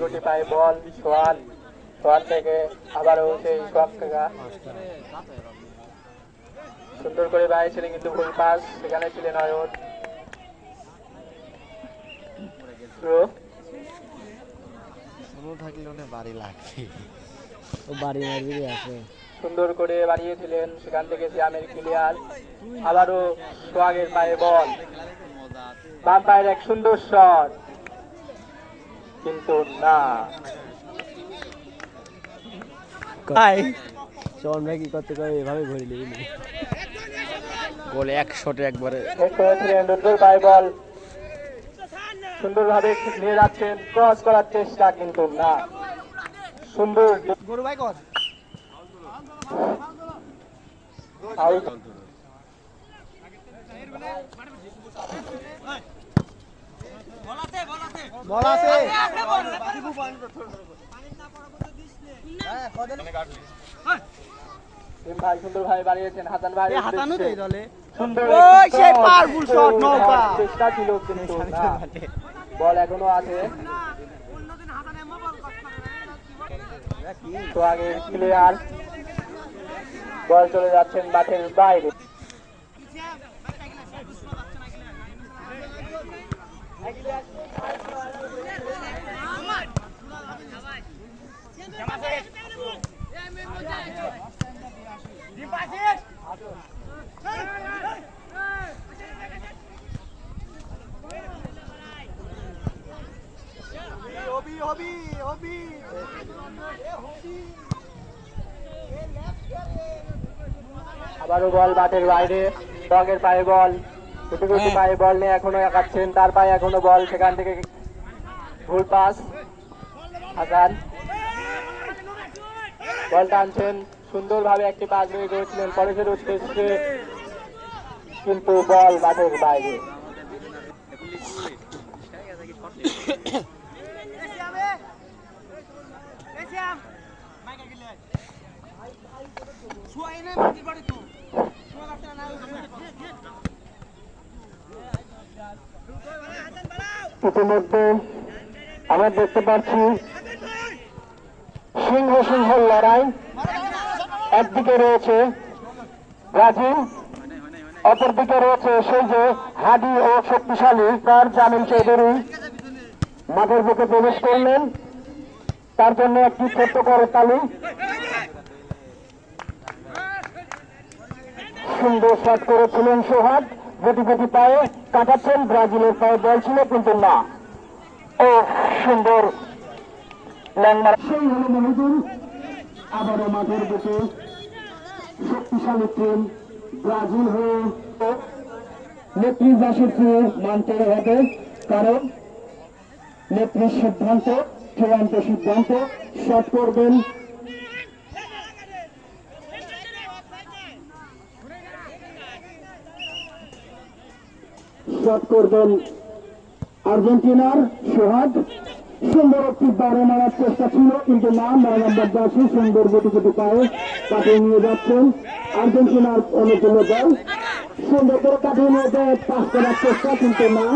গুটি পায়ে বল Schwann Schwann থেকে আবারও সেই কাকা সুন্দর করে বাইরেছিলেন কিন্তু ভুল পাস সেখানে ছিলেন অয়ন। সুন্দর করে বাড়িয়েছিলেন সেখান থেকে শ্যামের ক্লিয়ার। আবারও সোয়াগের পায়ে বল। বাম পায়ের এক সুন্দর শট। কিন্তু না। কাই শোন ভাই কি করতে করে এভাবে ঘুরে নিবি গোলে এক শটে একবারে। বল। সুন্দরভাবে নিয়ে যাচ্ছেন ক্রস করার চেষ্টা কিন্তু না। সুন্দর। গরু ভাই কর। আউট বল আছে। ভাই সুন্দর ভাই বাড়িয়েছেন হাসান ভাই হাতানো দেই দলে। সুন্দর ওই সেই powerful shot, নৌকা। চেষ্টা ছিল কিন্তু বল এখনও আছে। তো আগে প্লেয়ার বল চলে যাচ্ছেন মাঠের বাইরে। হবি হবি হবি আবারও বল মাঠের বাইরে। রঙের পায়ে বল। গুটি গুটি পায়ে বল নিয়ে এখনও একাচ্ছেন। তার পায়ে এখনও বল। সেখান থেকে ভুল পাস। হাসান। বল টানছেন। সুন্দরভাবে একটি পাস বের করেছিলেন পরেশের উদ্দেশ্যে। কিন্তু বল মাঠের বাইরে। ইতিমধ্যে আমরা দেখতে পাচ্ছি সিংহ সিংহ লড়াই একদিকে রয়েছে ব্রাজিল, অপরদিকে রয়েছে সেই যে হাডি ও শক্তিশালী তার জামিল চৌধুরী। মাঠের বুকে প্রবেশ করলেন। তার জন্য একটি ছোট্ট করে তালি। সুন্দর শট করেছিলেন সোহাগ। গতি গতি পায়ে কাটাচ্ছেন ব্রাজিলের পায়ে বল ছিল, কিন্তু না। ও সুন্দর সেই হলো মহিদুল আবারও মাঠের শক্তিশালী ব্রাজিল হয়ে চেয়ে মানতে হবে কারণ নেত্রীর সিদ্ধান্ত, চূড়ান্ত সিদ্ধান্ত শট করবেন। শট করবেন আর্জেন্টিনার সোহাগ। সুন্দর একটি বারো মারার চেষ্টা ছিল, কিন্তু না নয় দাসই দাসী সুন্দর গতি গতি পায়ে কাটিয়ে নিয়ে যাচ্ছেন। আর্জেন্টিনার অনুকূল দল সুন্দর করে কাটিয়ে নিয়ে যায় পাঁচ করার চেষ্টা, কিন্তু না